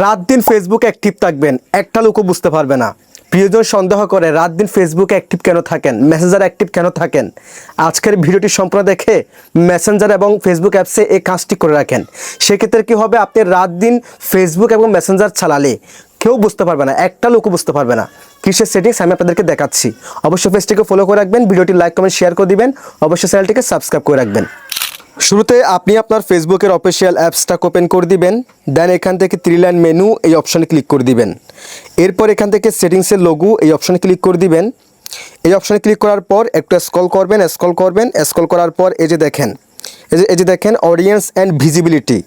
রাত দিন ফেসবুকে অ্যাক্টিভ থাকবেন, একটা লোকও বুঝতে পারবে না। প্রিয়জন সন্দেহ করে, রাত দিন ফেসবুকে অ্যাক্টিভ কেন থাকেন? মেসেঞ্জার অ্যাক্টিভ কেন থাকেন? আজকের ভিডিওটি সম্পূর্ণ দেখে মেসেঞ্জার এবং ফেসবুক অ্যাপসে এই কাজটি করে রাখেন। সেক্ষেত্রে কী হবে? আপনি রাত দিন ফেসবুক এবং মেসেঞ্জার চালালে কেউ বুঝতে পারবে না, একটা লোকও বুঝতে পারবে না। কিসের সেটিংস আমি আপনাদেরকে দেখাচ্ছি। অবশ্যই পেজটিকে ফলো করে রাখবেন, ভিডিওটি লাইক কমেন্ট শেয়ার করে দিবেন, অবশ্যই চ্যানেলটিকে সাবস্ক্রাইব করে রাখবেন। শুরুতে আপনি আপনার ফেসবুকের অফিসিয়াল অ্যাপসটা ওপেন করে দিবেন দেন এখান থেকে থ্রি লাইন মেনু এই অপশানে ক্লিক করে দিবেন। এরপর এখান থেকে সেটিংসের লোগো এই অপশানে ক্লিক করে দিবেন। এই অপশানে ক্লিক করার পর একটু স্ক্রল করবেন স্ক্রল করবেন স্ক্রল করার পর এই যে দেখেন, এই যে এই যে দেখেন অডিয়েন্স অ্যান্ড ভিজিবিলিটি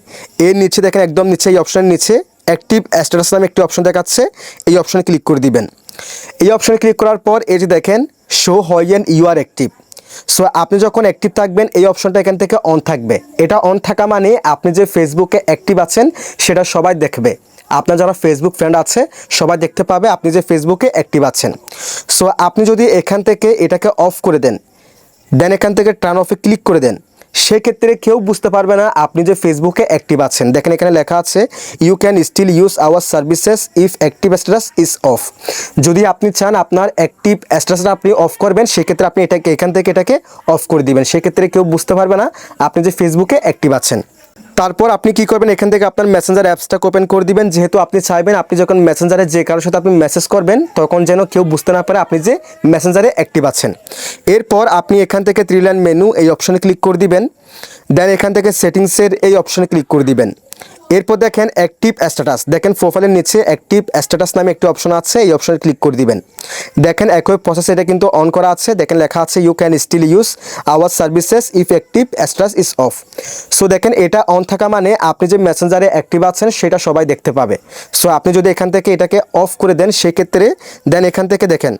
এর নিচে দেখেন একদম নিচে এই অপশানের নিচে অ্যাক্টিভ স্ট্যাটাস নামে একটি অপশন দেখাচ্ছে, এই অপশানে ক্লিক করে দিবেন। এই অপশানে ক্লিক করার পর এই যে দেখেন শো হয় ইউ আর অ্যাক্টিভ সো আপনি যখন অ্যাক্টিভ থাকবেন, এই অপশনটা এখান থেকে অন থাকবে। এটা অন থাকা মানে আপনি যে ফেসবুকে অ্যাক্টিভ আছেন, সেটা সবাই দেখবে। আপনার যারা ফেসবুক ফ্রেন্ড আছে, সবাই দেখতে পাবে আপনি যে ফেসবুকে অ্যাক্টিভ আছেন। সো আপনি যদি এখান থেকে এটাকে অফ করে দেন দেন এখান থেকে টার্ন অফে ক্লিক করে দেন সেক্ষেত্রে কেউ বুঝতে পারবে না আপনি যে ফেসবুকে অ্যাক্টিভ আছেন। দেখেন এখানে লেখা আছে you can still use our services if active status is off যদি আপনি চান আপনার অ্যাক্টিভ স্ট্যাটাসটা আপনি অফ করবেন, সেক্ষেত্রে আপনি এটাকে, এখান থেকে এটাকে অফ করে দিবেন। সেক্ষেত্রে কেউ বুঝতে পারবে না আপনি যে ফেসবুকে অ্যাক্টিভ আছেন। তারপর আপনি কি করবেন? এখান থেকে আপনার মেসেঞ্জার অ্যাপসটা ওপেন করে দিবেন। যেহেতু আপনি চাইবেন, আপনি যখন মেসেঞ্জারে যে কারোর সাথে আপনি মেসেজ করবেন, তখন যেন কেউ বুঝতে না পারে আপনি যে মেসেঞ্জারে অ্যাক্টিভ আছেন। এরপর আপনি এখান থেকে থ্রি লাইন মেনু এই অপশনে ক্লিক করে দিবেন। দেন এখান থেকে সেটিংসের এই অপশনে ক্লিক করে দিবেন। এরপর দেখেন অ্যাক্টিভ স্ট্যাটাস দেখেন প্রোফাইলের নিচে অ্যাক্টিভ স্ট্যাটাস নামে একটি অপশন আছে, এই অপশনে ক্লিক করে দিবেন। দেখেন একই প্রসেস এটা কিন্তু অন করা আছে, দেখেন লেখা আছে you can still use our services if active status is off so দেখেন এটা অন থাকা মানে আপনি যে মেসেঞ্জারে অ্যাক্টিভ আছেন সেটা সবাই দেখতে পাবে। সো আপনি যদি এখান থেকে এটাকে অফ করে দেন, সেক্ষেত্রে দেন এখান থেকে দেখেন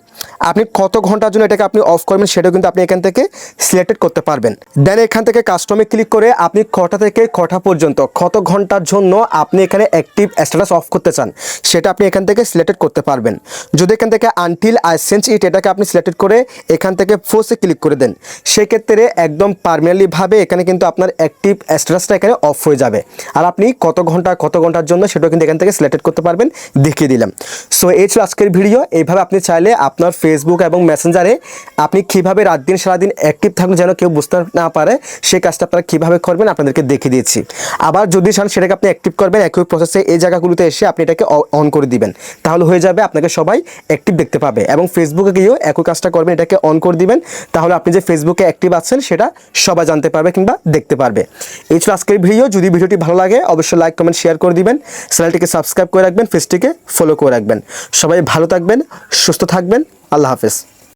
আপনি কত ঘণ্টার জন্য এটাকে আপনি অফ করবেন সেটাও কিন্তু আপনি এখান থেকে সিলেক্টেড করতে পারবেন। দেন এখান থেকে কাস্টমে ক্লিক করে আপনি কটা থেকে কটা পর্যন্ত, কত ঘণ্টার জন্য আপনি এখানে অ্যাক্টিভ স্ট্যাটাস অফ করতে চান, সেটা আপনি এখান থেকে সিলেক্টেড করতে পারবেন। যদি এখান থেকে আনটিল আই সেন্স ইট এটাকে আপনি সিলেক্টেড করে এখান থেকে ফোর্সে ক্লিক করে দেন, সেক্ষেত্রে একদম পারমানেন্টলিভাবে এখানে কিন্তু আপনার অ্যাক্টিভ স্ট্যাটাসটা এখানে অফ হয়ে যাবে। আর আপনি কত ঘণ্টা, কত ঘণ্টার জন্য সেটাও কিন্তু এখান থেকে সিলেক্টেড করতে পারবেন, দেখিয়ে দিলাম। সো এই ছিল আজকের ভিডিও এইভাবে আপনি চাইলে আপনার ফেসবুক এবং মেসেঞ্জারে আপনি কীভাবে রাত দিন, সারাদিন অ্যাক্টিভ থাকলে যেন কেউ বুঝতে না পারে, সেই কাজটা আপনারা কীভাবে করবেন আপনাদেরকে দেখিয়ে দিয়েছি। আবার যদি চান সেটাকে অ্যাক্টিভ করবেন, একই প্রসেসে এই জায়গাগুলোতে এসে আপনি এটাকে অন করে দিবেন। তাহলে হয়ে যাবে আপনাকে সবাই অ্যাক্টিভ দেখতে পাবে এবং ফেসবুকে গিয়েও একই কাজটা করবেন, এটাকে অন করে দিবেন। তাহলে আপনি যে ফেসবুকে অ্যাক্টিভ আছেন, সেটা সবাই জানতে পারবে কিংবা দেখতে পারবে। এই ছিল আজকের ভিডিও যদি ভিডিওটি ভালো লাগে, অবশ্যই লাইক কমেন্ট শেয়ার করে দিবেন। চ্যানেলটিকে সাবস্ক্রাইব করে রাখবেন, ফেসটিকে ফলো করে রাখবেন। সবাই ভালো থাকবেন, সুস্থ থাকবেন। আল্লাহ হাফেজ।